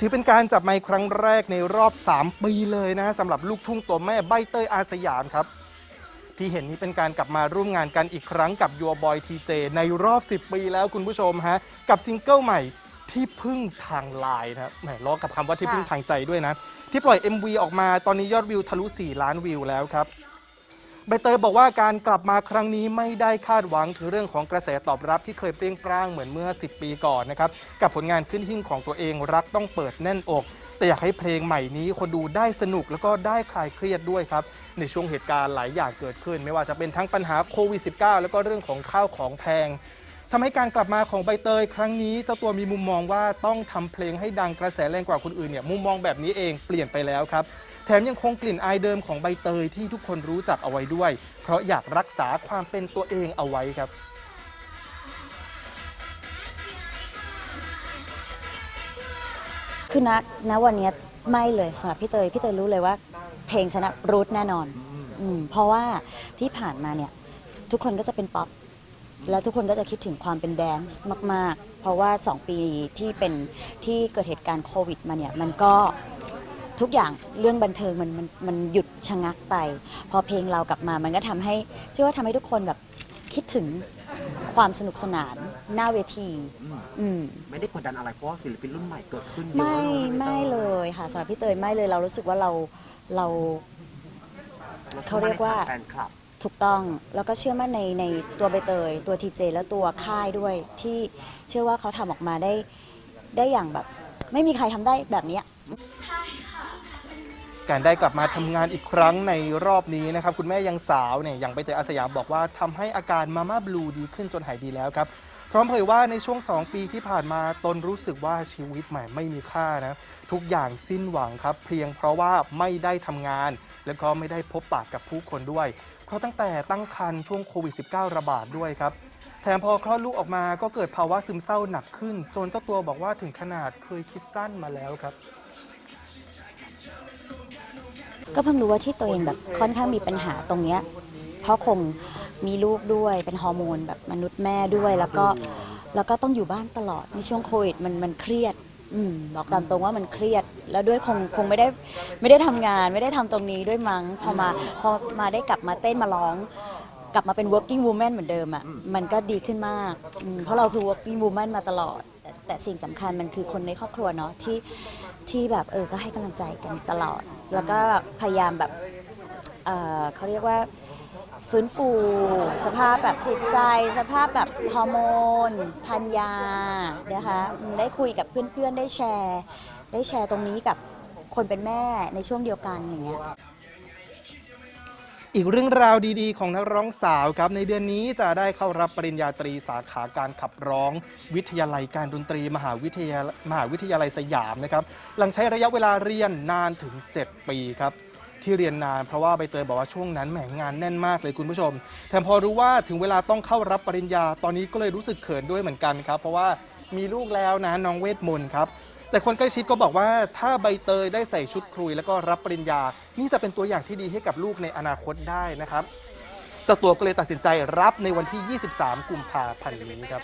ถือเป็นการจับไมค์ครั้งแรกในรอบ 3 ปีเลยนะสำหรับลูกทุ่งตัวแม่ใบเตยอาสยามครับ ที่เห็นนี้เป็นการกลับมาร่วมงานกันอีกครั้งกับ Your Boy TJ ในรอบ 10 ปีแล้วคุณผู้ชมฮะ กับซิงเกิลใหม่ที่พึ่งทางไลน์นะครับแหมล้อกับคำว่าที่พึ่งทางใจด้วยนะ ที่ปล่อย MV ออกมาตอนนี้ยอดวิวทะลุ 4 ล้านวิวแล้วครับ ใบเตยบอกว่าการกลับมาครั้งนี้ไม่ได้คาดหวังถึงเรื่องของกระแสตอบรับที่เคยเปรี้ยงปร้างเหมือนเมื่อ 10 ปีก่อนนะครับกับผลงานขึ้นหิ่งของตัวเองรักต้องเปิดแน่นอก แต่อยากให้เพลงใหม่นี้คนดูได้สนุกแล้วก็ได้คลายเครียดด้วยครับ ในช่วงเหตุการณ์หลายอย่างเกิดขึ้น ไม่ว่าจะเป็นทั้งปัญหาโควิด -19 แล้วก็เรื่องของข้าวของแพงทำให้การกลับมาของใบเตย ครั้งนี้เจ้าตัวมีมุมมองว่าต้องทำเพลงให้ดังกระแสแรงกว่าคนอื่นเนี่ยมุมมองแบบนี้เองเปลี่ยนไปแล้วครับ แถมยังคงกลิ่นอายเดิมของใบเตยที่ทุกคนรู้จักเอาไว้ด้วย เพราะอยากรักษาความเป็นตัวเองเอาไว้ครับคือณณวันเนี้ยไม่เลยสำหรับพี่เตยพี่เตยรู้เลยว่า เพลงชนะรูทแน่นอนอืมเพราะว่าที่ผ่านมาเนี่ยทุกคนก็จะเป็นป๊อปแล้วทุกคนก็จะคิดถึงความเป็นแดนซ์มาก ๆ เพราะว่า 2 ปีที่เป็นที่เกิดเหตุการณ์โควิดมาเนี่ยมันก็ ทุกอย่างเรื่องบันเทิงมันมันมันหยุดชะงักไป พอเพลงเรากลับมามันก็ทำให้เชื่อว่าทำให้ทุกคนแบบคิดถึงความสนุกสนานหน้าเวที อืม ไม่ได้กดดันอะไรเพราะว่าศิลปินรุ่นใหม่เกิดขึ้นเยอะไม่เลยไม่เลยค่ะสำหรับพี่เตยไม่เลยเรารู้สึกว่าเราเรา เขาเรียกว่า แฟนคลับ ถูกต้องแล้วก็เชื่อมั่นในในตัวใบเตย ตัวทีเจและตัวค่ายด้วย ที่เชื่อว่าเขาทำออกมาได้ได้อย่างแบบ ไม่มีใครทำได้แบบเนี้ย การได้กลับมาทำงานอีกครั้งในรอบนี้นะครับ คุณแม่ยังสาวเนี่ยอย่างใบเตยอาสยามบอกว่าทำให้อาการมาม่าบลูดีขึ้นจนหายดีแล้วครับ พร้อมเผยว่าในช่วง 2 ปีที่ผ่านมาตนรู้สึกว่าชีวิตใหม่ไม่มีค่านะ ทุกอย่างสิ้นหวังครับ เพียงเพราะว่าไม่ได้ทำงาน แล้วก็ไม่ได้พบปะกับผู้คนด้วย เพราะตั้งแต่ตั้งครรภ์ช่วงโควิด -19 ระบาดด้วยครับแถมพอคลอดลูกออกมาก็เกิดภาวะซึมเศร้าหนักขึ้น จนเจ้าตัวบอกว่าถึงขนาดเคยคิดสั้นมาแล้วครับ ก็เพิ่งรู้ว่าที่ตัวเองแบบค่อนข้างมีปัญหาตรงเนี้ยเพราะคงมีลูกด้วยเป็นฮอร์โมนแบบมนุษย์แม่ด้วย แล้วก็แล้วก็ต้องอยู่บ้านตลอดในช่วงโควิดมันมันเครียด อืมบอกตามตรงว่ามันเครียด แล้วด้วยคงคงไม่ได้ไม่ได้ทำงาน ไม่ได้ทำตรงนี้ด้วยมั้งพอมาพอมาได้กลับมาเต้นมาร้อง กลับมาเป็น working woman เหมือนเดิมอะ่ะมันก็ดีขึ้นมากอืมเพราะเราคือ working woman มาตลอด แต่แต่สิ่งสำคัญมันคือคนในครอบครัวเนาะที่ที่แบบเออก็ให้กำลังใจกันตลอด แล้วก็พยายามแบบเออเขาเรียกว่าฟื้นฟู สภาพแบบจิตใจ สภาพแบบฮอร์โมนทานยานะคะอืมได้คุยกับเพื่อนๆ ได้แชร์ ได้แชร์ตรงนี้กับคนเป็นแม่ในช่วงเดียวกันอย่างเงี้ย อีกเรื่องราวดีๆ ของนักร้องสาวครับ ในเดือนนี้จะได้เข้ารับปริญญาตรีสาขาการขับร้อง วิทยาลัยการดนตรีมหาวิทยามหาวิทยาลัยสยามนะครับ หลังใช้ระยะเวลาเรียนนานถึง 7 ปีครับ ที่เรียนนานเพราะว่าใบเตยบอกว่าช่วงนั้นแหมงานแน่นมากเลยคุณผู้ชม แถมพอรู้ว่าถึงเวลาต้องเข้ารับปริญญาตอนนี้ก็เลยรู้สึกเขินด้วยเหมือนกันครับ เพราะว่ามีลูกแล้วนะน้องเวทมนต์ครับ แต่คนใกล้ชิดก็บอกว่าถ้าใบเตยได้ใส่ชุดครุยแล้วก็รับปริญญา นี่จะเป็นตัวอย่างที่ดีให้กับลูกในอนาคตได้นะครับเจ้าตัวก็เลยตัดสินใจรับในวันที่ 23 กุมภาพันธ์นี้ครับ